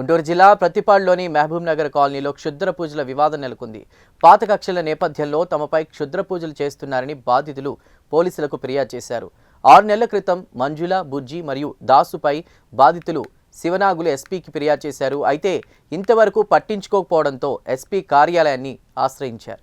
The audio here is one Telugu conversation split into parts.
గుంటూరు జిల్లా ప్రతిపాడులోని మహబూబ్ నగర్ కాలనీలో క్షుద్ర పూజల వివాదం నెలకొంది. పాత కక్షల నేపథ్యంలో తమపై క్షుద్ర పూజలు చేస్తున్నారని బాధితులు పోలీసులకు ఫిర్యాదు చేశారు. ఆరు నెలల క్రితం మంజుల బుజ్జి మరియు దాసుపై బాధితులు శివనాగులు ఎస్పీకి ఫిర్యాదు చేశారు. అయితే ఇంతవరకు పట్టించుకోకపోవడంతో ఎస్పీ కార్యాలయాన్ని ఆశ్రయించారు.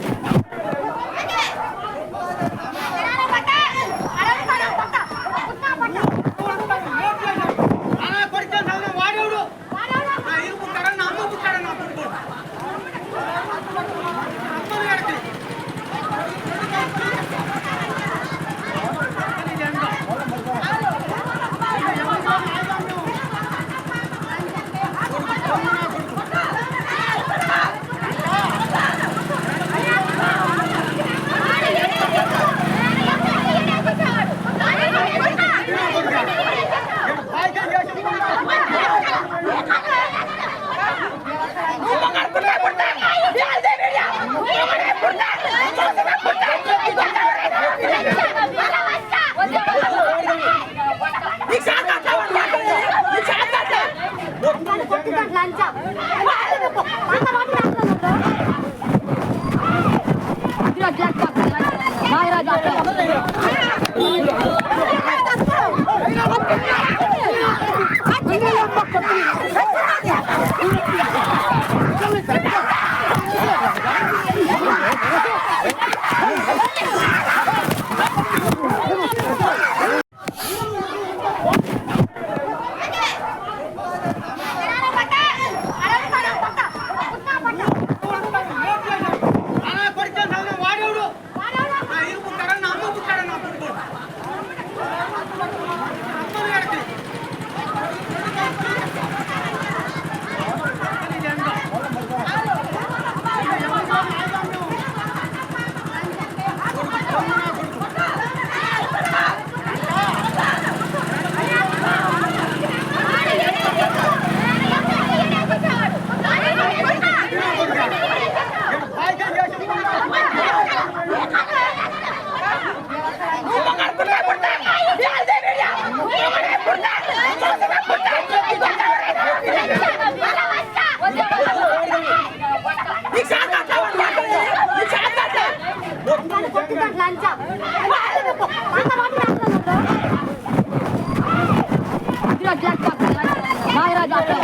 சாயராஜா పక్కన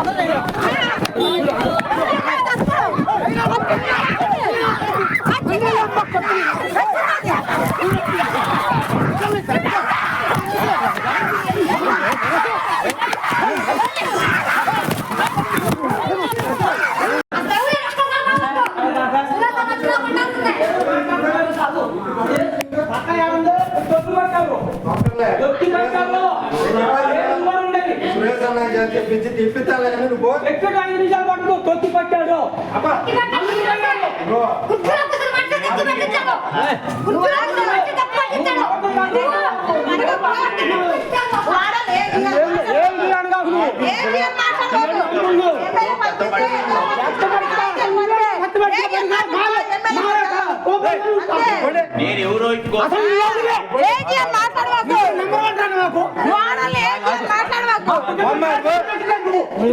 చేస్తే పిచ్చి తిప్పిస్తాలే కానీ నువ్వు? ఎక్కడ ఐదు నిమిషాలు పట్టుకో తొక్కి పట్టాడు? నేను ఎవరో ఇంకో అసలు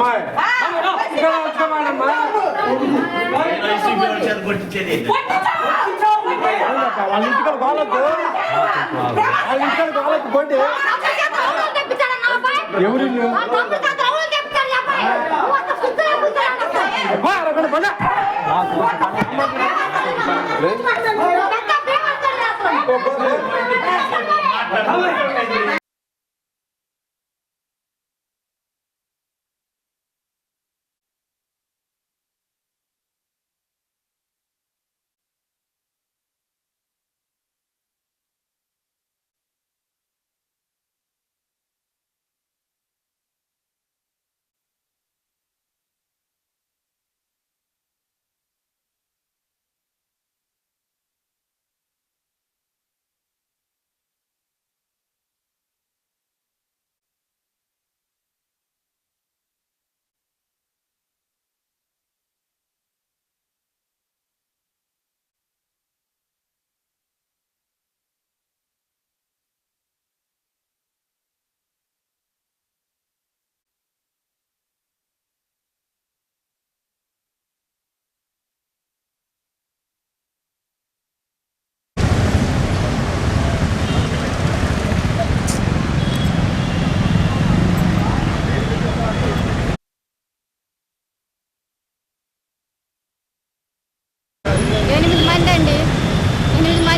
అమ్మాయి వాళ్ళ ఇంటికి బాగొద్దు వాళ్ళ ఇంటికి బాగొద్దు పోండి ఎవరు ఇల్లు? బా, అక్కడ పండ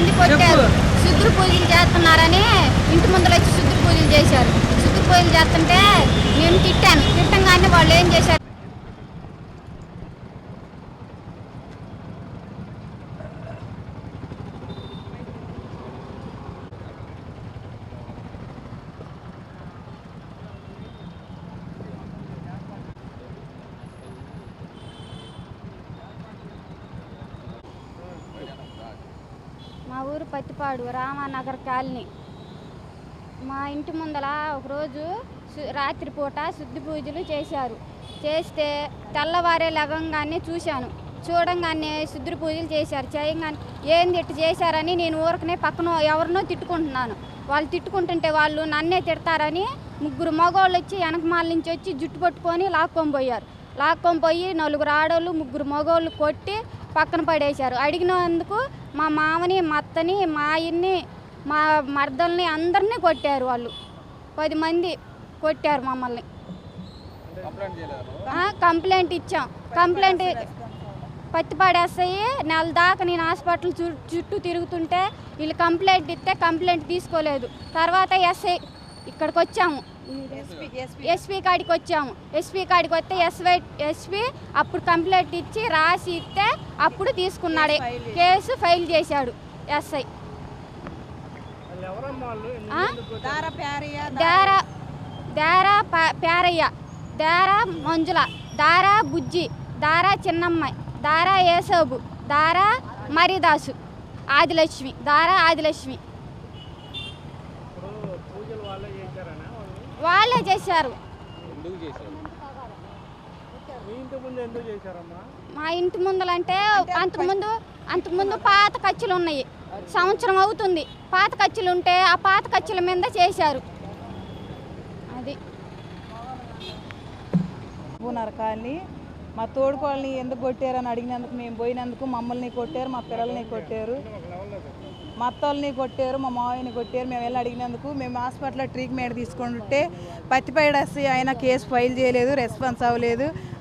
మంది కొట్టారు. శుద్ర పూజలు చేస్తున్నారని ఇంటి ముందర వచ్చి శుద్ర పూజలు చేశారు. శుద్ర పూజలు చేస్తుంటే నేను తిట్టాను. తిట్టంగానే వాళ్ళు ఏం చేశారు? మా ఊరు పత్తిపాడు రామానగర్ కాలనీ. మా ఇంటి ముందల ఒకరోజు రాత్రిపూట శుద్ధి పూజలు చేశారు. చేస్తే తెల్లవారే లగంగానే చూశాను. చూడంగానే శుద్ధి పూజలు చేశారు. చేయగానే ఏంది ఇట్టు చేశారని నేను ఊరకనే పక్కన ఎవరినో తిట్టుకుంటున్నాను. వాళ్ళు తిట్టుకుంటుంటే వాళ్ళు నన్నే తిడతారని ముగ్గురు మగవాళ్ళు వచ్చి వెనకమాల నుంచి వచ్చి జుట్టు పట్టుకొని లాక్కొని పోయారు. లాక్కొని పోయి నలుగురు ఆడోళ్ళు ముగ్గురు మగవాళ్ళు కొట్టి పక్కన పడేశారు. అడిగినందుకు మా మామని మా అత్తని మా ఆయన్ని మా మర్దల్ని అందరినీ కొట్టారు వాళ్ళు. పది మంది కొట్టారు మమ్మల్ని. కంప్లైంట్ ఇచ్చాం. కంప్లైంట్ పత్తిపాడేస్తాయి నెల దాకా నేను హాస్పిటల్ చు చుట్టూ తిరుగుతుంటే వీళ్ళు కంప్లైంట్ ఇస్తే కంప్లైంట్ తీసుకోలేదు. తర్వాత ఎస్ఐ ఇక్కడికి వచ్చాము ఎస్పీ. కాడికి వచ్చాము ఎస్పీ కాడికి వస్తే ఎస్వై ఎస్పీ అప్పుడు కంప్లైంట్ ఇచ్చి రాసి ఇస్తే అప్పుడు తీసుకున్నాడు. కేసు ఫైల్ చేశాడు ఎస్ఐ? దారా దారా. ప- పేరయ్య దారా మంజుల దారా బుజ్జి దారా చిన్నమ్మాయి దారా ఏసోబు దారా మరిదాసు ఆదిలక్ష్మి దారా ఆదిలక్ష్మి. వాళ్ళే చేశారు. మా ఇంటి ముందలంటే అంతకుముందు అంతకుముందు పాత కచ్చులు ఉన్నాయి. సంవత్సరం అవుతుంది. పాత కచ్చులు ఉంటే ఆ పాత కచ్చుల మీద చేశారు. అది. పూనార్ కాలనీ మా తోడుకోళ్ళని ఎందుకు కొట్టారని అడిగినందుకు మేము పోయినందుకు మమ్మల్ని కొట్టారు మా పిల్లల్ని కొట్టారు. మా అత్తల్ని కొట్టారు మా మావయ్యని కొట్టారు. మేము వెళ్ళి అడిగినందుకు మేము హాస్పిటల్లో ట్రీట్మెంట్ తీసుకుంటుంటే పత్తిపైడసి ఆయన కేసు ఫైల్ చేయలేదు రెస్పాన్స్ అవ్వలేదు.